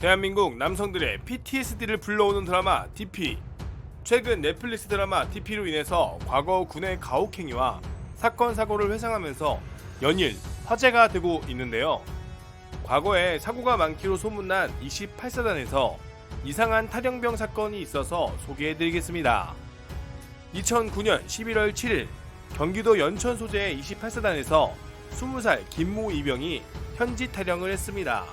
대한민국 남성들의 PTSD를 불러오는 드라마 DP. 최근 넷플릭스 드라마 DP로 인해서 과거 군의 가혹행위와 사건 사고를 회상하면서 연일 화제가 되고 있는데요. 과거에 사고가 많기로 소문난 28사단에서 이상한 탈영병 사건이 있어서 소개해드리겠습니다. 2009년 11월 7일 경기도 연천 소재의 28사단에서 20살 김모 이병이 현지 탈영을 했습니다.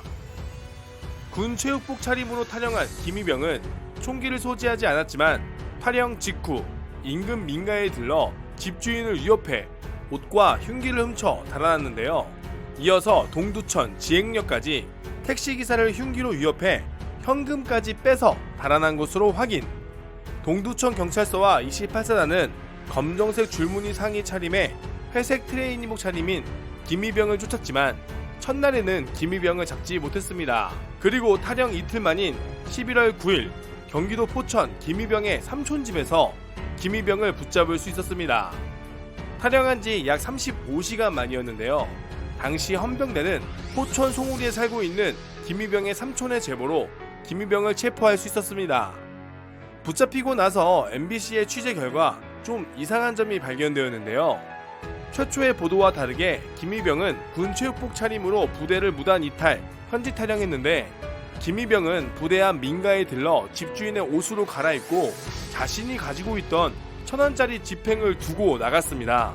군 체육복 차림으로 탈영한 김이병은 총기를 소지하지 않았지만 탈영 직후 인근 민가에 들러 집주인을 위협해 옷과 흉기를 훔쳐 달아났는데요. 이어서 동두천 지행역까지 택시기사를 흉기로 위협해 현금까지 빼서 달아난 것으로 확인. 동두천 경찰서와 28사단은 검정색 줄무늬 상의 차림에 회색 트레이닝복 차림인 김이병을 쫓았지만 첫날에는 김이병을 잡지 못했습니다. 그리고 탈영 이틀 만인 11월 9일 경기도 포천 김이병의 삼촌집에서 김이병을 붙잡을 수 있었습니다. 탈영한 지 약 35시간 만이었는데요. 당시 헌병대는 포천 송우리에 살고 있는 김이병의 삼촌의 제보로 김이병을 체포할 수 있었습니다. 붙잡히고 나서 MBC의 취재 결과 좀 이상한 점이 발견되었는데요. 최초의 보도와 다르게 김이병은 군 체육복 차림으로 부대를 무단 이탈, 현지 탈영했는데 김이병은 부대 앞 민가에 들러 집주인의 옷으로 갈아입고 자신이 가지고 있던 천 원짜리 지팽을 두고 나갔습니다.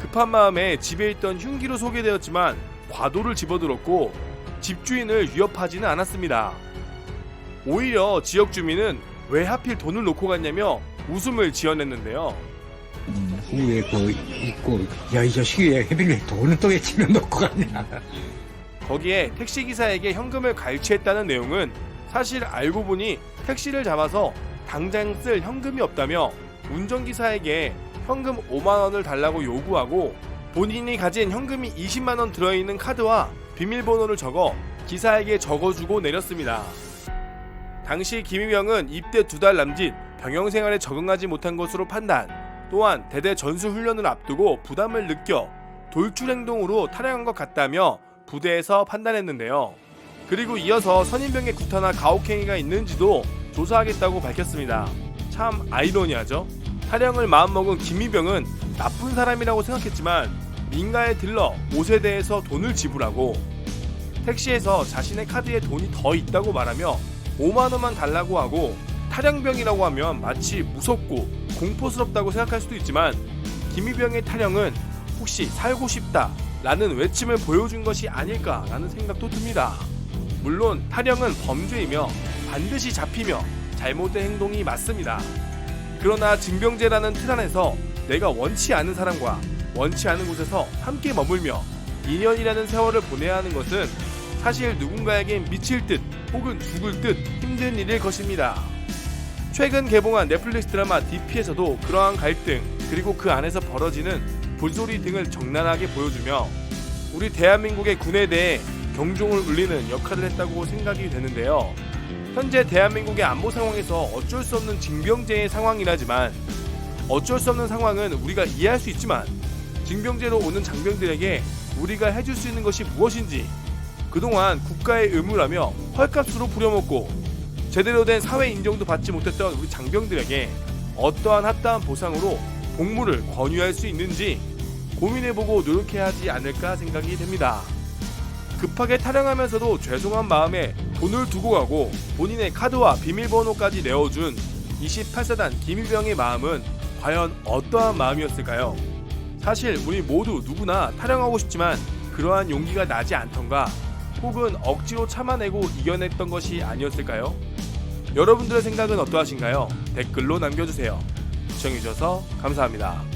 급한 마음에 집에 있던 흉기로 소개되었지만 과도를 집어들었고 집주인을 위협하지는 않았습니다. 오히려 지역 주민은 왜 하필 돈을 놓고 갔냐며 웃음을 지어냈는데요. 음, 후에 그 있고 야 이 자식이 해빌리 돈은 또왜 집에 놓고 갔냐 거기에 택시기사에게 현금을 갈취했다는 내용은 사실 알고 보니 택시를 잡아서 당장 쓸 현금이 없다며 운전기사에게 현금 5만원을 달라고 요구하고 본인이 가진 현금이 20만원 들어있는 카드와 비밀번호를 적어 기사에게 적어주고 내렸습니다. 당시 김희병은 입대 두 달 남짓 병영 생활에 적응하지 못한 것으로 판단 또한 대대 전수 훈련을 앞두고 부담을 느껴 돌출 행동으로 탈영한 것 같다며 부대에서 판단했는데요. 그리고 이어서 선임병의 구타나 가혹행위가 있는지도 조사하겠다고 밝혔습니다. 참 아이러니하죠? 탈영을 마음먹은 김희병은 나쁜 사람이라고 생각했지만 민가에 들러 옷에 대해서 돈을 지불하고 택시에서 자신의 카드에 돈이 더 있다고 말하며 5만 원만 달라고 하고 탈영병이라고 하면 마치 무섭고 공포스럽다고 생각할 수도 있지만 김희병의 탈영은 혹시 살고 싶다 라는 외침을 보여준 것이 아닐까라는 생각도 듭니다. 물론 탈영은 범죄이며 반드시 잡히며 잘못된 행동이 맞습니다. 그러나 징병제라는 틀 안에서 내가 원치 않은 사람과 원치 않은 곳에서 함께 머물며 2년이라는 세월을 보내야 하는 것은 사실 누군가에겐 미칠 듯 혹은 죽을 듯 힘든 일일 것입니다. 최근 개봉한 넷플릭스 드라마 DP에서도 그러한 갈등 그리고 그 안에서 벌어지는 불소리 등을 적나라하게 보여주며 우리 대한민국의 군에 대해 경종을 울리는 역할을 했다고 생각이 되는데요. 현재 대한민국의 안보 상황에서 어쩔 수 없는 징병제의 상황이라지만 어쩔 수 없는 상황은 우리가 이해할 수 있지만 징병제로 오는 장병들에게 우리가 해줄 수 있는 것이 무엇인지 그동안 국가의 의무라며 헐값으로 부려먹고 제대로 된 사회 인정도 받지 못했던 우리 장병들에게 어떠한 합당한 보상으로 복무를 권유할 수 있는지 고민해보고 노력해야 하지 않을까 생각이 됩니다. 급하게 탈영하면서도 죄송한 마음에 돈을 두고 가고 본인의 카드와 비밀번호까지 내어준 28사단 김일병의 마음은 과연 어떠한 마음이었을까요? 사실 우리 모두 누구나 탈영하고 싶지만 그러한 용기가 나지 않던가 혹은 억지로 참아내고 이겨냈던 것이 아니었을까요? 여러분들의 생각은 어떠하신가요? 댓글로 남겨주세요. 시청해주셔서 감사합니다.